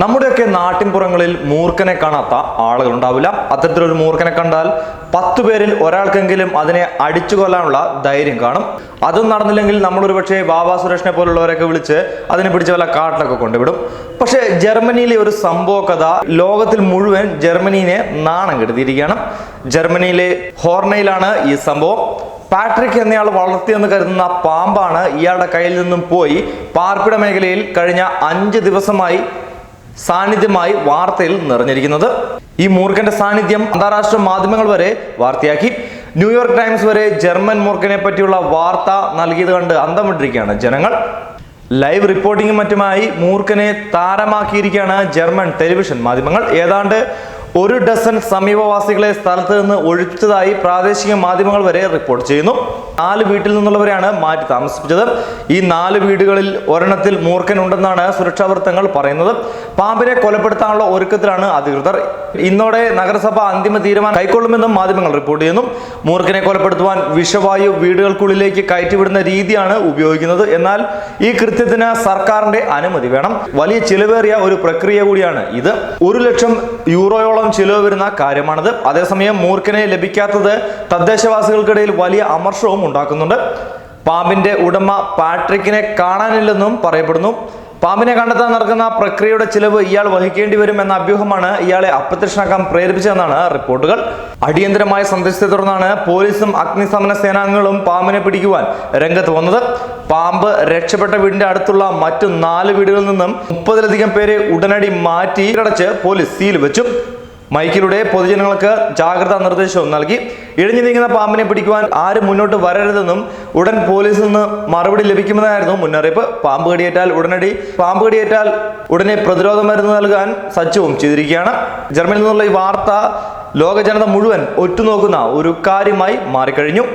നമ്മുടെയൊക്കെ നാട്ടിൻപുറങ്ങളിൽ മൂർഖനെ കാണാത്ത ആളുകൾ ഉണ്ടാവില്ല അത്തരത്തിലൊരു മൂർഖനെ കണ്ടാൽ പത്തു പേരിൽ ഒരാൾക്കെങ്കിലും അതിനെ അടിച്ചു കൊല്ലാനുള്ള ധൈര്യം കാണും. അതും നടന്നില്ലെങ്കിൽ നമ്മളൊരു പക്ഷേ ബാബാ സുരേഷിനെ പോലുള്ളവരൊക്കെ വിളിച്ച് അതിനെ പിടിച്ച് വല്ല കാട്ടിലൊക്കെ കൊണ്ടുവിടും. പക്ഷേ ജർമ്മനിയിലെ ഒരു സംഭവ കഥ ലോകത്തിൽ മുഴുവൻ ജർമ്മനിയെ നാണം കെടുത്തിയിരിക്കുകയാണ്. ജർമ്മനിയിലെ ഹോർണയിലാണ് ഈ സംഭവം. പാട്രിക് എന്നയാൾ വളർത്തിയെന്ന് കരുതുന്ന പാമ്പാണ് ഇയാളുടെ കയ്യിൽ നിന്നും പോയി പാർപ്പിട മേഖലയിൽ കഴിഞ്ഞ അഞ്ച് ദിവസമായി സാന്നിധ്യമായി വാർത്തയിൽ നിറഞ്ഞിരിക്കുന്നത്. ഈ മൂർഖന്റെ സാന്നിധ്യം അന്താരാഷ്ട്ര മാധ്യമങ്ങൾ വരെ വാർത്തയാക്കി. ന്യൂയോർക്ക് ടൈംസ് വരെ ജർമ്മൻ മൂർഖനെ പറ്റിയുള്ള വാർത്ത നൽകിയത് കണ്ട് അന്തം വിട്ടിരിക്കുകയാണ് ജനങ്ങൾ. ലൈവ് റിപ്പോർട്ടിങ്ങും മറ്റുമായി മൂർഖനെ താരമാക്കിയിരിക്കുകയാണ് ജർമ്മൻ ടെലിവിഷൻ മാധ്യമങ്ങൾ. ഏതാണ്ട് ഒരു ഡസൻ സമീപവാസികളെ സ്ഥലത്ത് നിന്ന് ഒഴിച്ചതായി പ്രാദേശിക മാധ്യമങ്ങൾ വരെ റിപ്പോർട്ട് ചെയ്യുന്നു. നാല് വീട്ടിൽ നിന്നുള്ളവരെയാണ് മാറ്റി താമസിപ്പിച്ചത്. ഈ നാല് വീടുകളിൽ ഒരെണ്ണത്തിൽ മൂർഖൻ ഉണ്ടെന്നാണ് സുരക്ഷാ വൃത്തങ്ങൾ പറയുന്നത്. പാമ്പിനെ കൊലപ്പെടുത്താനുള്ള ഒരുക്കത്തിലാണ് അധികൃതർ. ഇന്നോടെ നഗരസഭ അന്തിമ തീരുമാനം കൈക്കൊള്ളുമെന്നും മാധ്യമങ്ങൾ റിപ്പോർട്ട് ചെയ്യുന്നു. മൂർഖനെ കൊലപ്പെടുത്തുവാൻ വിഷവായു വീടുകൾക്കുള്ളിലേക്ക് കയറ്റിവിടുന്ന രീതിയാണ് ഉപയോഗിക്കുന്നത്. എന്നാൽ ഈ കൃത്യത്തിന് സർക്കാരിന്റെ അനുമതി വേണം. വലിയ ചിലവേറിയ ഒരു പ്രക്രിയ കൂടിയാണ് ഇത്. ഒരു ലക്ഷം യൂറോയോളം ചിലവ് വരുന്ന കാര്യമാണിത്. അതേസമയം മൂർഖനെ ലഭിക്കാത്തത് തദ്ദേശവാസികൾക്കിടയിൽ വലിയ അമർഷവും ഉണ്ടാക്കുന്നുണ്ട്. പാമ്പിന്റെ ഉടമ പാട്രിക്കിനെ കാണാനില്ലെന്നും പറയപ്പെടുന്നു. പാമ്പിനെ കണ്ടെത്താൻ നടക്കുന്ന പ്രക്രിയയുടെ ചിലവ് ഇയാൾ വഹിക്കേണ്ടി വരും എന്ന അഭ്യൂഹമാണ് ഇയാളെ അപ്രത്യക്ഷനാക്കാൻ പ്രേരിപ്പിച്ചതെന്നാണ് റിപ്പോർട്ടുകൾ. അടിയന്തരമായ സന്ദേശത്തെ തുടർന്നാണ് പോലീസും അഗ്നിശമന സേനാംഗങ്ങളും പാമ്പിനെ പിടിക്കുവാൻ രംഗത്ത് വന്നത്. പാമ്പ് രക്ഷപ്പെട്ട വീടിന്റെ അടുത്തുള്ള മറ്റു നാല് വീടുകളിൽ നിന്നും മുപ്പതിലധികം പേരെ ഉടനടി മാറ്റി അടച്ച് പോലീസ് സീൽ വെച്ചു. മൈക്കിലൂടെ പൊതുജനങ്ങൾക്ക് ജാഗ്രതാ നിർദ്ദേശവും നൽകി. ഇഴഞ്ഞു നീങ്ങുന്ന പാമ്പിനെ പിടിക്കുവാൻ ആരും മുന്നോട്ട് വരരുതെന്നും ഉടൻ പോലീസിൽ നിന്ന് മറുപടി ലഭിക്കുമെന്നായിരുന്നു മുന്നറിയിപ്പ്. പാമ്പ് കടിയേറ്റാൽ ഉടനടി പാമ്പ് കടിയേറ്റാൽ ഉടനെ പ്രതിരോധ മരുന്ന് നൽകാൻ സജ്ജവും ചെയ്തിരിക്കുകയാണ്. ജർമ്മനിയിൽ നിന്നുള്ള ഈ വാർത്ത ലോക ജനത മുഴുവൻ ഒറ്റുനോക്കുന്ന ഒരു കാര്യമായി മാറിക്കഴിഞ്ഞു.